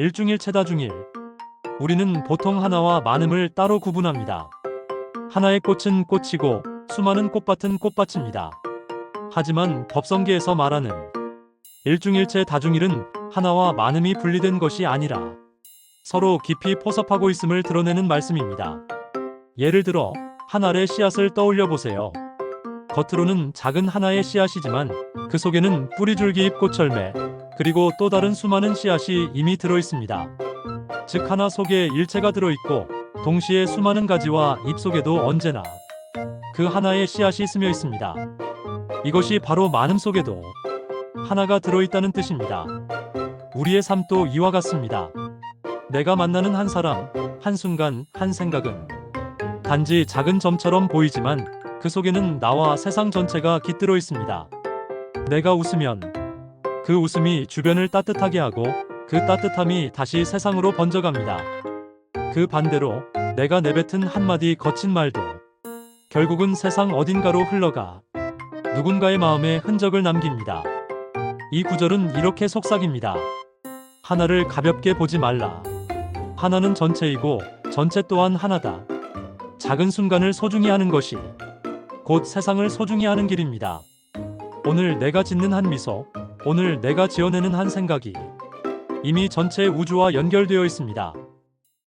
일중일체 다 중일. 우리는 보통 하나와 많음을 따로 구분합니다. 하나의 꽃은 꽃이고 수많은 꽃밭은 꽃밭입니다. 하지만 법성계에서 말하는 일중일체 다중일은 하나와 많음이 분리된 것이 아니라 서로 깊이 포섭하고 있음을 드러내는 말씀입니다. 예를 들어 한 알의 씨앗을 떠올려 보세요. 겉으로는 작은 하나의 씨앗이지만 그 속에는 뿌리줄기 잎 꽃철매 그리고 또 다른 수많은 씨앗이 이미 들어 있습니다. 즉 하나 속에 일체가 들어 있고 동시에 수많은 가지와 잎 속에도 언제나 그 하나의 씨앗이 스며 있습니다. 이것이 바로 많음 속에도 하나가 들어 있다는 뜻입니다. 우리의 삶도 이와 같습니다. 내가 만나는 한 사람, 한 순간, 한 생각은 단지 작은 점처럼 보이지만 그 속에는 나와 세상 전체가 깃들어 있습니다. 내가 웃으면 그 웃음이 주변을 따뜻하게 하고 그 따뜻함이 다시 세상으로 번져갑니다. 그 반대로 내가 내뱉은 한마디 거친 말도 결국은 세상 어딘가로 흘러가 누군가의 마음에 흔적을 남깁니다. 이 구절은 이렇게 속삭입니다. 하나를 가볍게 보지 말라. 하나는 전체이고 전체 또한 하나다. 작은 순간을 소중히 하는 것이 곧 세상을 소중히 하는 길입니다. 오늘 내가 짓는 한 미소, 오늘 내가 지어내는 한 생각이 이미 전체 우주와 연결되어 있습니다.